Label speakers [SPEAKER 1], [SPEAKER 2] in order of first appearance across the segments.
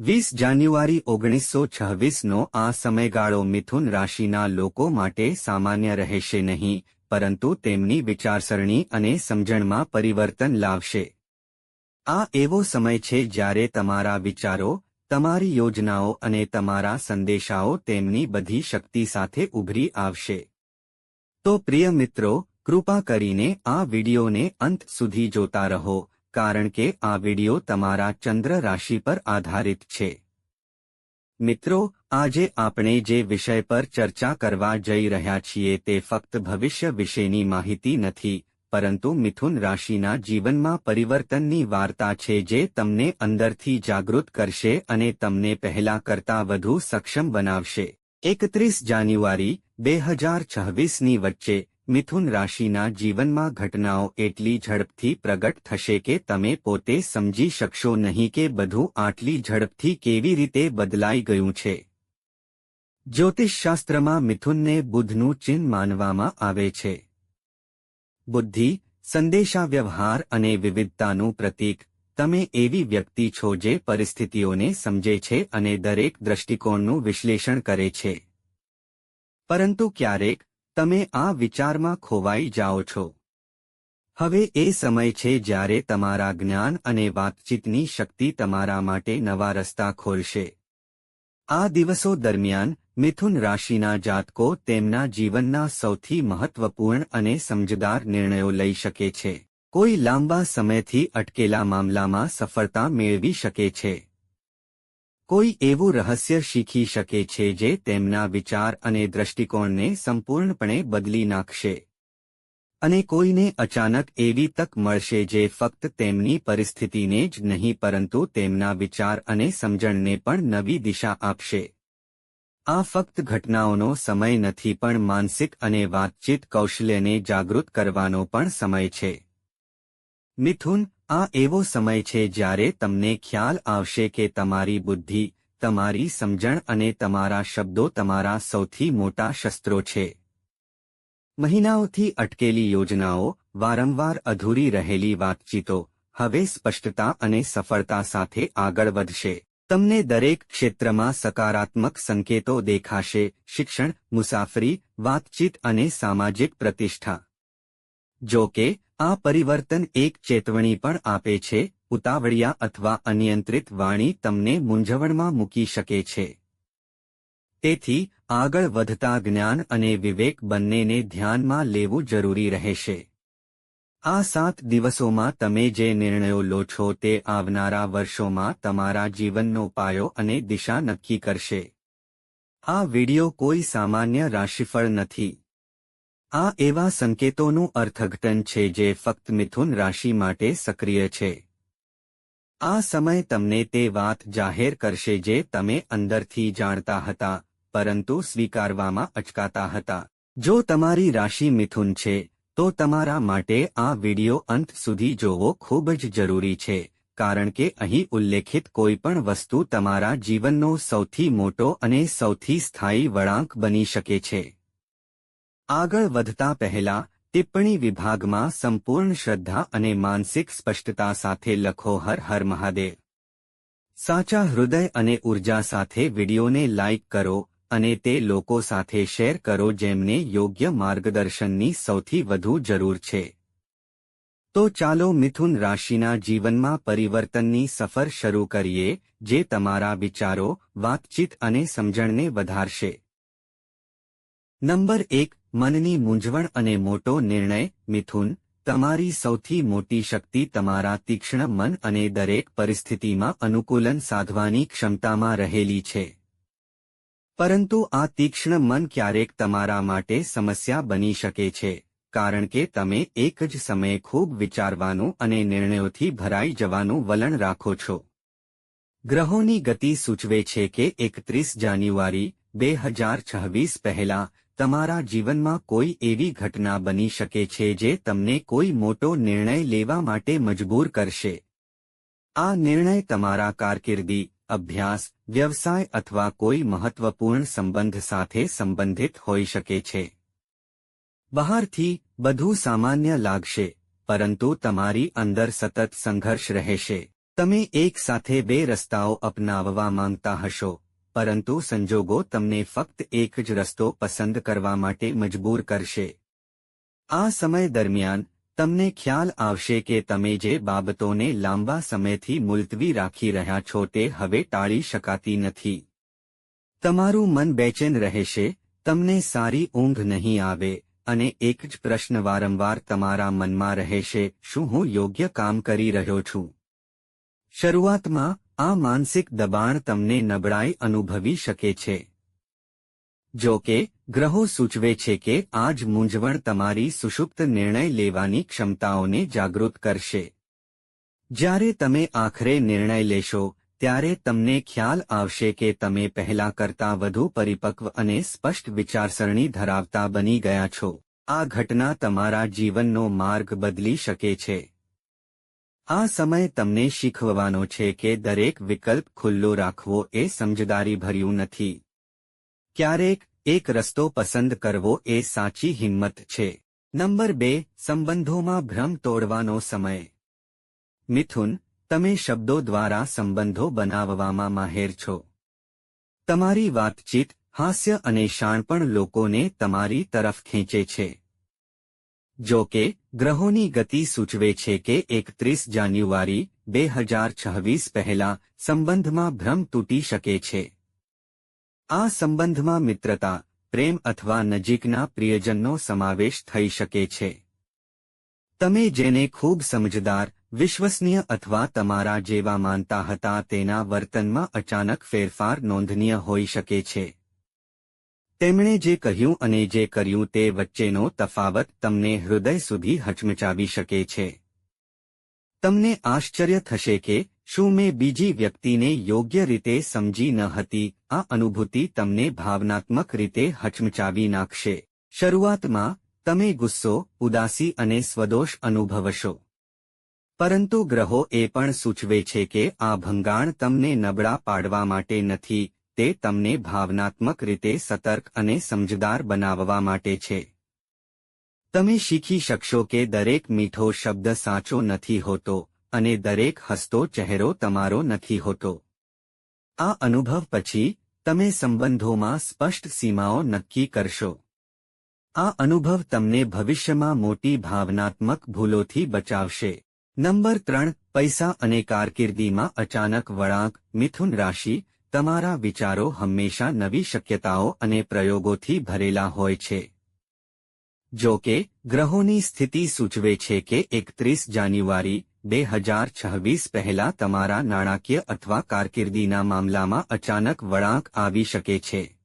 [SPEAKER 1] વીસ જાન્યુઆરી ઓગણીસો છવ્વીસનો આ સમયગાળો મિથુન રાશિના લોકો માટે સામાન્ય રહેશે નહીં, પરંતુ તેમની વિચારસરણી અને સમજણમાં પરિવર્તન લાવશે. આ એવો સમય છે જ્યારે તમારા વિચારો, તમારી યોજનાઓ અને તમારા સંદેશાઓ તેમની બધી શક્તિ સાથે ઉભરી આવશે. તો પ્રિય મિત્રો, કૃપા કરીને આ વિડિયોને અંત સુધી જોતા રહો કારણ કે આ વિડિયો તમારા ચંદ્ર રાશિ પર આધારિત છે. મિત્રો, આજે આપણે જે વિષય પર ચર્ચા કરવા જઈ રહ્યા છીએ તે ફક્ત ભવિષ્ય વિશેની માહિતી નથી, પરંતુ મિથુન રાશિના જીવનમાં પરિવર્તનની વાર્તા છે જે તમને અંદરથી જાગૃત કરશે અને તમને પહેલા કરતા વધુ સક્ષમ બનાવશે. એકત્રીસ જાન્યુઆરી, બે હજાર છવ્વીસની વચ્ચે મિથુન રાશિના જીવનમાં ઘટનાઓ એટલી ઝડપથી પ્રગટ થશે કે તમે પોતે સમજી શકશો નહીં કે બધું આટલી ઝડપથી કેવી રીતે બદલાઈ ગયું છે. જ્યોતિષશાસ્ત્રમાં મિથુનને બુધનું ચિહ્ન માનવામાં આવે છે. બુદ્ધિ, સંદેશાવ્યવહાર અને વિવિધતાનું પ્રતીક, તમે એવી વ્યક્તિ છો જે પરિસ્થિતિઓને સમજે છે અને દરેક દ્રષ્ટિકોણનું વિશ્લેષણ કરે છે. પરંતુ ક્યારેક તમે આ વિચારમાં ખોવાઈ જાઓ છો. હવે એ સમય છે જ્યારે તમારા જ્ઞાન અને વાતચીતની શક્તિ તમારા માટે નવા રસ્તા ખોલશે. આ દિવસો દરમિયાન, મિથુન રાશિના જાતકો તેમના જીવનના સૌથી મહત્વપૂર્ણ અને સમજદાર નિર્ણયો લઈ શકે છે. કોઈ લાંબા સમયથી અટકેલા મામલામાં સફળતા મેળવી શકે છે. કોઈ એવું રહસ્ય શીખી શકે છે જે તેમના વિચાર અને દ્રષ્ટિકોણને સંપૂર્ણપણે બદલી નાખશે. અને કોઈને અચાનક એવી તક મળશે જે ફક્ત તેમની પરિસ્થિતિને જ નહીં, પરંતુ તેમના વિચાર અને સમજણને પણ નવી દિશા આપશે. આ ફક્ત ઘટનાઓનો સમય નથી, પણ માનસિક અને વાતચીત કૌશલ્યને જાગૃત કરવાનો પણ સમય છે. મિથુન આ એવો સમય છે જ્યારે તમને ખ્યાલ આવશે કે તમારી બુદ્ધિ, તમારી સમજણ અને તમારા શબ્દો તમારા સૌથી મોટા શસ્ત્રો છે. મહિનાઓથી અટકેલી યોજનાઓ, વારંવાર અધૂરી રહેલી વાતચીતો, હવે સ્પષ્ટતા અને સફળતા સાથે આગળ વધશે. તમને દરેક ક્ષેત્રમાં સકારાત્મક સંકેતો દેખાશે, શિક્ષણ, મુસાફરી, વાતચીત અને સામાજિક પ્રતિષ્ઠા. જો કે આ પરિવર્તન એક ચેતવણી પણ આપે છે, ઉતાવળિયા અથવા અનિયંત્રિત વાણી તમને મૂંઝવણમાં મૂકી શકે છે. તેથી, આગળ વધતા જ્ઞાન અને વિવેક બંનેને ધ્યાનમાં લેવું જરૂરી રહેશે. આ સાત દિવસોમાં તમે જે નિર્ણયો લો છો તે આવનારા વર્ષોમાં તમારા જીવનનો પાયો અને દિશા નક્કી કરશે. આ વિડિયો કોઈ સામાન્ય રાશિફળ નથી. આ એવા સંકેતોનું અર્થઘટન છે જે ફક્ત મિથુન રાશિ માટે સક્રિય છે. આ સમય તમને તે વાત જાહેર કરશે જે તમે અંદરથી જાણતા હતા, પરંતુ સ્વીકારવામાં અચકાતા હતા. જો તમારી રાશિ મિથુન છે, તો તમારા માટે આ વિડિયો અંત સુધી જોવો ખૂબ જ જરૂરી છે, કારણ કે અહીં ઉલ્લેખિત કોઈપણ વસ્તુ તમારા જીવનનો સૌથી મોટો અને સૌથી સ્થાયી વળાંક બની શકે છે. આગળ વધતા પહેલા, ટિપ્પણી વિભાગમાં સંપૂર્ણ શ્રદ્ધા અને માનસિક સ્પષ્ટતા સાથે લખો હર હર મહાદેવ. સાચા હૃદય અને ઊર્જા સાથે વિડીયોને લાઇક કરો અને તે લોકો સાથે શેર કરો જેમને યોગ્ય માર્ગદર્શનની સૌથી વધુ જરૂર છે. તો ચાલો મિથુન રાશિના જીવનમાં પરિવર્તનની સફર શરૂ કરીએ, જે તમારા વિચારો, વાતચીત અને સમજણને વધારશે. નંબર એક, મનની મૂંઝવણ અને મોટો નિર્ણય, મિથુન, તમારી સૌથી મોટી શક્તિ તમારા તીક્ષ્ણ મન અને દરેક પરિસ્થિતિમાં અનુકૂલન સાધવાની ક્ષમતામાં રહેલી છે. પરંતુ આ તીક્ષ્ણ મન ક્યારેક તમારા માટે સમસ્યા બની શકે છે, કારણ કે તમે એક જ સમયે ખૂબ વિચારવાનું અને નિર્ણયોથી ભરાઈ જવાનું વલણ રાખો છો. ગ્રહોની ગતિ સૂચવે છે કે એકત્રીસ જાન્યુઆરી, બે હજાર છવ્વીસ પહેલા તમારા જીવનમાં કોઈ એવી ઘટના બની શકે છે જે તમને કોઈ મોટો નિર્ણય લેવા માટે મજબૂર કરશે? આ નિર્ણય તમારા કારકિર્દી, અભ્યાસ, વ્યવસાય અથવા કોઈ મહત્વપૂર્ણ સંબંધ સાથે સંબંધિત હોઈ શકે છે. બહારથી, બધું સામાન્ય લાગશે, પરંતુ તમારી અંદર સતત સંઘર્ષ રહેશે. તમે એક સાથે બે રસ્તાઓ અપનાવવા માંગતા હશો. પરંતુ સંજોગો તમને ફક્ત એક જ રસ્તો પસંદ કરવા માટે મજબૂર કરશે. આ સમય દરમિયાન, તમને ખ્યાલ આવશે કે તમે જે બાબતોને લાંબા સમયથી મુલતવી રાખી રહ્યા છો તે હવે ટાળી શકાતી નથી. તમારું મન બેચેન રહેશે, તમને સારી ઊંઘ નહીં આવે, અને એક જ પ્રશ્ન વારંવાર તમારા મનમાં રહેશે, શું હું યોગ્ય કામ કરી રહ્યો છું? શરૂઆતમાં આ માનસિક દબાણ તમને નબળાઈ અનુભવી શકે છે. જો કે, ગ્રહો સૂચવે છે કે આ જ મૂંઝવણ તમારી સુષુપ્ત નિર્ણય લેવાની ક્ષમતાઓને જાગૃત કરશે. જ્યારે તમે આખરે નિર્ણય લેશો, ત્યારે તમને ખ્યાલ આવશે કે તમે પહેલા કરતા વધુ પરિપક્વ અને સ્પષ્ટ વિચારસરણી ધરાવતા બની ગયા છો. આ ઘટના તમારા જીવનનો માર્ગ બદલી શકે છે. આ સમય તમને શીખવવાનો છે કે દરેક વિકલ્પ ખુલ્લો રાખવો એ સમજદારીભર્યું નથી. ક્યારેક, એક રસ્તો પસંદ કરવો એ સાચી હિંમત છે. નંબર બે, સંબંધોમાં ભ્રમ તોડવાનો સમય. મિથુન, તમે શબ્દો દ્વારા સંબંધો બનાવવામાં માહેર છો. તમારી વાતચીત, હાસ્ય અને શાણપણ લોકોને તમારી તરફ ખેંચે છે. જો કે, ગ્રહોની ગતિ સૂચવે છે કે એકત્રીસ જાન્યુઆરી, બે હજાર છવ્વીસ પહેલા સંબંધમાં ભ્રમ તૂટી શકે છે. આ સંબંધમાં મિત્રતા, પ્રેમ અથવા નજીકના પ્રિયજનનો સમાવેશ થઈ શકે છે. તમે જેને ખૂબ સમજદાર, વિશ્વસનીય અથવા તમારા જેવા માનતા હતા તેના વર્તનમાં અચાનક ફેરફાર નોંધનીય હોઈ શકે છે. તેમણે જે કહ્યું અને જે કર્યું તે વચ્ચેનો તફાવત તમને હૃદય સુધી હચમચાવી શકે છે. તમને આશ્ચર્ય થશે કે શું મેં બીજી વ્યક્તિને યોગ્ય રીતે સમજી ન હતી, આ અનુભૂતિ તમને ભાવનાત્મક રીતે હચમચાવી નાખશે. શરૂઆતમાં, તમે ગુસ્સો, ઉદાસી અને સ્વદોષ અનુભવશો. પરંતુ ગ્રહો એ પણ સૂચવે છે કે આ ભંગાણ તમને નબળા પાડવા માટે નથી તે તમને ભાવનાત્મક રીતે સતર્ક અને સમજદાર બનાવવા માટે છે. તમે શીખી શકશો કે દરેક મીઠો શબ્દ સાચો નથી હોતો અને દરેક હસતો ચહેરો તમારો નથી હોતો. આ અનુભવ પછી તમે સંબંધોમાં સ્પષ્ટ સીમાઓ નક્કી કરશો. આ અનુભવ તમને ભવિષ્યમાં મોટી ભાવનાત્મક ભૂલોથી બચાવશે. નંબર ત્રણ, પૈસા અને કારકિર્દીમાં અચાનક વળાંક, મિથુન રાશિ તમારા વિચારો હંમેશા નવી શક્યતાઓ અને પ્રયોગોથી ભરેલા હોય છે. જો કે, ગ્રહોની સ્થિતિ સૂચવે છે કે એકત્રીસ જાન્યુઆરી, બે હજાર છવ્વીસ પહેલા તમારા નાણાકીય અથવા કારકિર્દીના મામલામાં અચાનક વળાંક આવી શકે છે.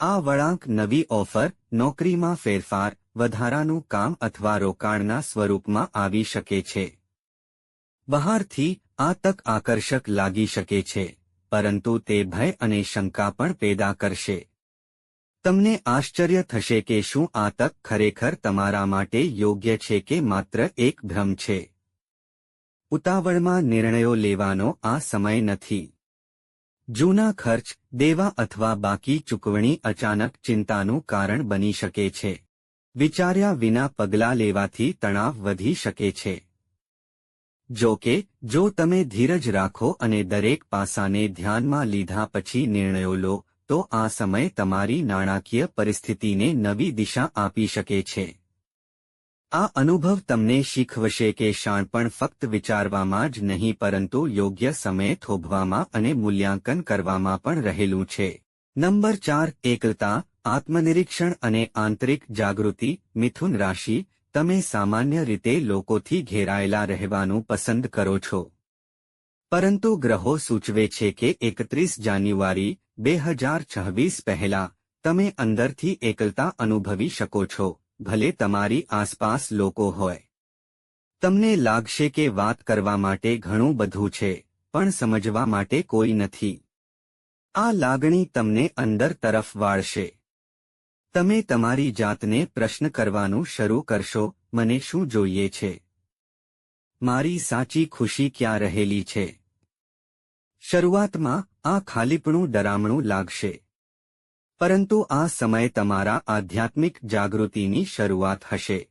[SPEAKER 1] આ વળાંક નવી ઓફર, નોકરીમાં ફેરફાર, વધારાનું કામ અથવા રોકાણના સ્વરૂપમાં આવી શકે છે. બહારથી આ તક આકર્ષક લાગી શકે છે. પરંતુ તે ભય અને શંકા પણ પેદા કરશે. તમને આશ્ચર્ય થશે કે શું આ તક ખરેખર તમારા માટે યોગ્ય છે કે માત્ર એક ભ્રમ છે. ઉતાવળમાં નિર્ણયો લેવાનો આ સમય નથી. જૂના ખર્ચ, દેવા અથવા બાકી ચૂકવણી અચાનક ચિંતાનું કારણ બની શકે છે. વિચાર્યા વિના પગલાં લેવાથી તણાવ વધી શકે છે. જો કે, જો તમે ધીરજ રાખો અને દરેક પાસાને ધ્યાનમાં લીધા પછી નિર્ણયો લો, તો આ સમય તમારી નાણાકીય પરિસ્થિતિને નવી દિશા આપી શકે છે. આ અનુભવ તમને શીખવશે કે શાણપણ ફક્ત વિચારવામાં જ નહીં, પરંતુ યોગ્ય સમયે થોભવામાં અને મૂલ્યાંકન કરવામાં પણ રહેલું છે. નંબર ચાર, એકલતા, આત્મનિરીક્ષણ અને આંતરિક જાગૃતિ, મિથુન રાશિ તમે સામાન્ય રીતે લોકોથી ઘેરાયેલા રહેવાનું પસંદ કરો છો. પરંતુ ગ્રહો સૂચવે છે કે એકત્રીસ જાન્યુઆરી, બે હજાર છવ્વીસ પહેલા, તમે અંદરથી એકલતા અનુભવી શકો છો, ભલે તમારી આસપાસ લોકો હોય. તમને લાગશે કે વાત કરવા માટે ઘણું બધું છે, પણ સમજવા માટે કોઈ નથી. આ લાગણી તમને અંદર તરફ વાળશે. તમે તમારી જાતને પ્રશ્ન કરવાનું શરૂ કરશો, મને શું જોઈએ છે? મારી સાચી ખુશી ક્યાં રહેલી છે? શરૂઆતમાં આ ખાલીપણું ડરામણું લાગશે. પરંતુ આ સમય તમારા આધ્યાત્મિક જાગૃતિની શરૂઆત હશે.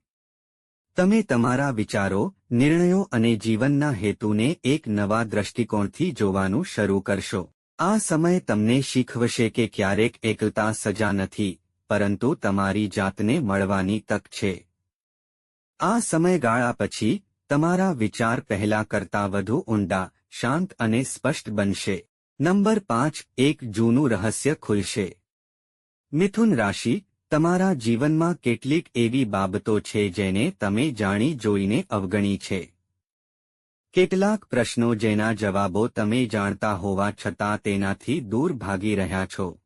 [SPEAKER 1] તમે તમારા વિચારો, નિર્ણયો અને જીવનના હેતુને એક નવા દ્રષ્ટિકોણથી જોવાનું શરૂ કરશો. આ સમય તમને શીખવશે કે ક્યારેક એકલતા સજા નથી. પરંતુ તમારી જાતને મળવાની તક છે. આ સમયગાળા પછી, તમારા વિચાર પહેલા કરતા વધુ ઊંડા, શાંત અને સ્પષ્ટ બનશે. નંબર પાંચ, એક જૂનું રહસ્ય ખુલશે. મિથુન રાશિ, તમારા જીવનમાં કેટલીક એવી બાબતો છે જેને તમે જાણી જોઈને અવગણી છે. કેટલાક પ્રશ્નો જેના જવાબો તમે જાણતા હોવા છતાં તેનાથી દૂર ભાગી રહ્યા છો.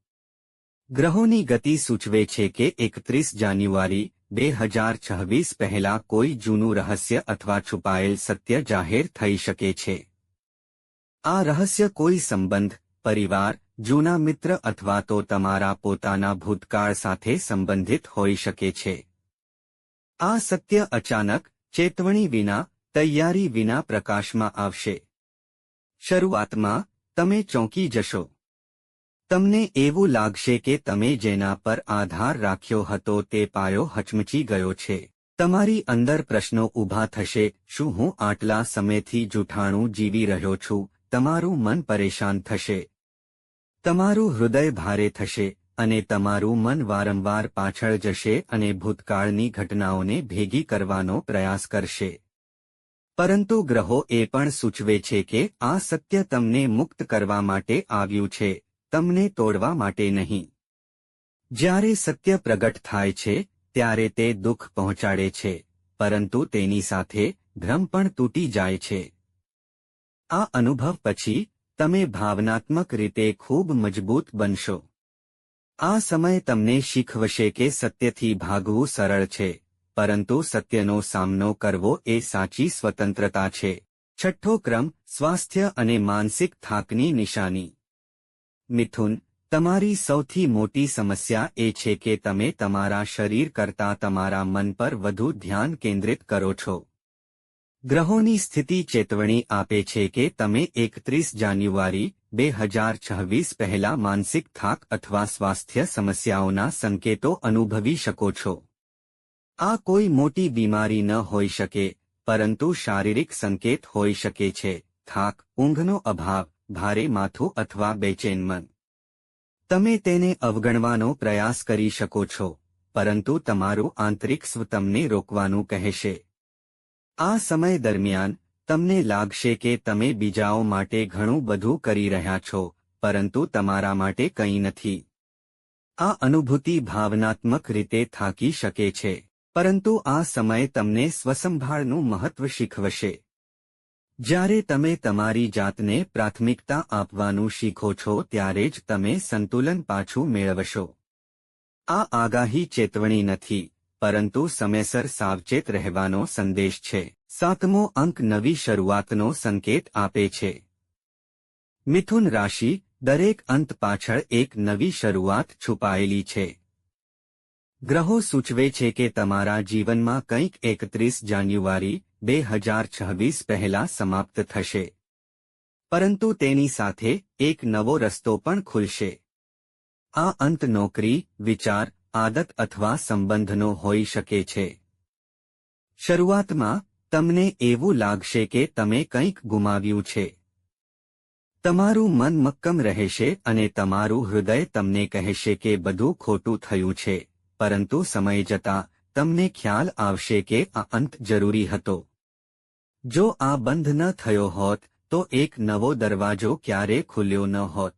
[SPEAKER 1] ગ્રહોની ગતિ સૂચવે છે કે એકત્રીસ જાન્યુઆરી, બે હજાર છવ્વીસ પહેલા કોઈ જૂનું રહસ્ય અથવા છુપાયેલ સત્ય જાહેર થઈ શકે છે. આ રહસ્ય કોઈ સંબંધ, પરિવાર, જૂના મિત્ર અથવા તો તમારા પોતાના ભૂતકાળ સાથે સંબંધિત હોઈ શકે છે. આ સત્ય અચાનક, ચેતવણી વિના, તૈયારી વિના પ્રકાશમાં આવશે. શરૂઆતમાં, તમે ચોંકી જશો. તમને એવું લાગશે કે તમે જેના પર આધાર રાખ્યો હતો તે પાયો હચમચી ગયો છે. તમારી અંદર પ્રશ્નો ઊભા થશે, શું હું આટલા સમયથી જૂઠાણું જીવી રહ્યો છું? તમારું મન પરેશાન થશે. તમારું હૃદય ભારે થશે અને તમારું મન વારંવાર પાછળ જશે અને ભૂતકાળની ઘટનાઓને ભેગી કરવાનો પ્રયાસ કરશે. પરંતુ ગ્રહો એ પણ સૂચવે છે કે આ સત્ય તમને મુક્ત કરવા માટે આવ્યું છે. તમને તોડવા માટે નહીં. જ્યારે સત્ય પ્રગટ થાય છે, ત્યારે તે દુઃખ પહોંચાડે છે, પરંતુ તેની સાથે ભ્રમ પણ તૂટી જાય છે. આ અનુભવ પછી, તમે ભાવનાત્મક રીતે ખૂબ મજબૂત બનશો. આ સમય તમને શીખવશે કે સત્યથી ભાગવું સરળ છે, પરંતુ સત્યનો સામનો કરવો એ સાચી સ્વતંત્રતા છે. છઠ્ઠો ક્રમ, સ્વાસ્થ્ય અને માનસિક થાકની નિશાની. મિથુન, તમારી સૌથી મોટી સમસ્યા એ છે કે તમે તમારા શરીર કરતાં તમારા મન પર વધુ ધ્યાન કેન્દ્રિત કરો છો. ગ્રહોની સ્થિતિ ચેતવણી આપે છે કે તમે એકત્રીસ જાન્યુઆરી, બે હજાર છવ્વીસ પહેલા માનસિક થાક અથવા સ્વાસ્થ્ય સમસ્યાઓના સંકેતો અનુભવી શકો છો. આ કોઈ મોટી બીમારી ન હોઈ શકે, પરંતુ શારીરિક સંકેત હોઈ શકે છે. થાક, ઊંઘનો અભાવ ભારે માથું અથવા બેચેન મન. તમે તેને અવગણવાનો પ્રયાસ કરી શકો છો, પરંતુ તમારું આંતરિક સ્વ તમને રોકવાનું કહેશે. આ સમય દરમિયાન, તમને લાગશે કે તમે બીજાઓ માટે ઘણું બધું કરી રહ્યા છો, પરંતુ તમારા માટે કંઈ નથી. આ અનુભૂતિ ભાવનાત્મક રીતે થાકી શકે છે, પરંતુ આ સમય તમને સ્વસંભાળનું મહત્વ શીખવશે. જ્યારે તમે તમારી જાતને પ્રાથમિકતા આપવાનું શીખો છો ત્યારે જ તમે સંતુલન પાછું મેળવશો. આ આગાહી ચેતવણી નથી, પરંતુ સમયસર સાવચેત રહેવાનો સંદેશ છે. સાતમો અંક નવી શરૂઆતનો સંકેત આપે છે. મિથુન રાશિ, દરેક અંત પાછળ એક નવી શરૂઆત છુપાયેલી છે. ગ્રહો સૂચવે છે કે તમારા જીવનમાં કંઈક એકત્રીસ જાન્યુઆરી બે હજાર છવ્વીસ પહેલા સમાપ્ત થશે. પરંતુ તેની સાથે એક નવો રસ્તો પણ ખુલશે. આ અંત નોકરી, વિચાર, આદત અથવા સંબંધનો હોઈ શકે છે. શરૂઆતમાં તમને એવું લાગશે કે તમે કંઈક ગુમાવ્યું છે. તમારું મન મક્કમ રહેશે અને તમારું હૃદય તમને કહેશે કે બધું ખોટું થયું છે, પરંતુ સમય જતાં તમને ખ્યાલ આવશે કે આ અંત જરૂરી હતો. જો આ બંધ ન થયો હોત, તો એક નવો દરવાજો ક્યારે ખુલ્યો ન હોત?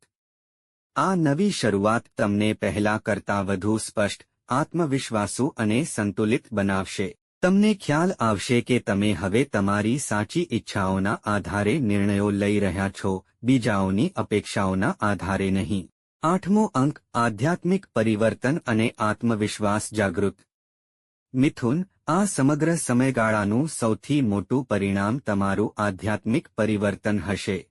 [SPEAKER 1] આ નવી શરૂઆત તમને પહેલા કરતાં વધુ સ્પષ્ટ, આત્મવિશ્વાસુ અને સંતુલિત બનાવશે. તમને ખ્યાલ આવશે કે તમે હવે તમારી સાચી ઈચ્છાઓના આધારે નિર્ણયો લઈ રહ્યા છો, બીજાઓની અપેક્ષાઓના આધારે નહીં. આઠમો અંક, આધ્યાત્મિક પરિવર્તન અને આત્મવિશ્વાસ જાગૃત. મિથુન, આ સમગ્ર સમયગાળાનું સૌથી મોટું પરિણામ તમારું આધ્યાત્મિક પરિવર્તન હશે.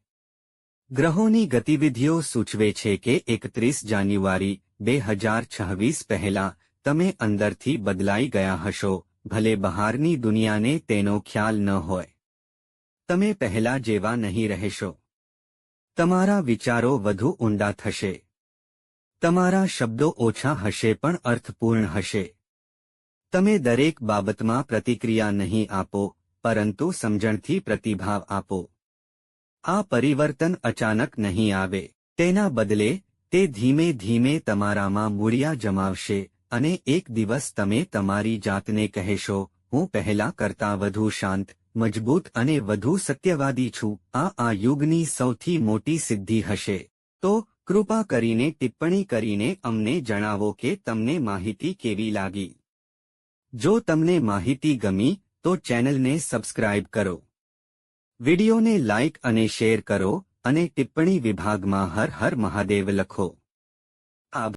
[SPEAKER 1] ગ્રહોની ગતિવિધિઓ સૂચવે છે કે એકત્રીસ જાન્યુઆરી, બે હજાર છવ્વીસ પહેલા, તમે અંદરથી બદલાઈ ગયા હશો, ભલે બહારની દુનિયાને તેનો ખ્યાલ ન હોય. તમે પહેલા જેવા નહીં રહેશો. તમારા વિચારો વધુ ઊંડા થશે. તમારા શબ્દો ઓછા હશે પણ અર્થપૂર્ણ હશે. તમે દરેક બાબતમાં પ્રતિક્રિયા નહીં આપો, પરંતુ સમજણથી પ્રતિભાવ આપો. આ પરિવર્તન અચાનક નહીં આવે. તેના બદલે, તે ધીમે ધીમે તમારામાં મૂળિયા જમાવશે, અને એક દિવસ તમે તમારી જાતને કહેશો, હું પહેલા કરતાં વધુ શાંત, મજબૂત અને વધુ સત્યવાદી છું. આ આ યુગની સૌથી મોટી સિદ્ધિ હશે. તો, કૃપા કરીને ટિપ્પણી કરીને અમને જણાવો કે તમને માહિતી કેવી લાગી. જો તમને માહિતી ગમી, તો ચેનલને સબસ્ક્રાઇબ કરો. વિડિયોને લાઇક અને શેર કરો અને ટિપ્પણી વિભાગમાં હર હર મહાદેવ લખો. આભાર.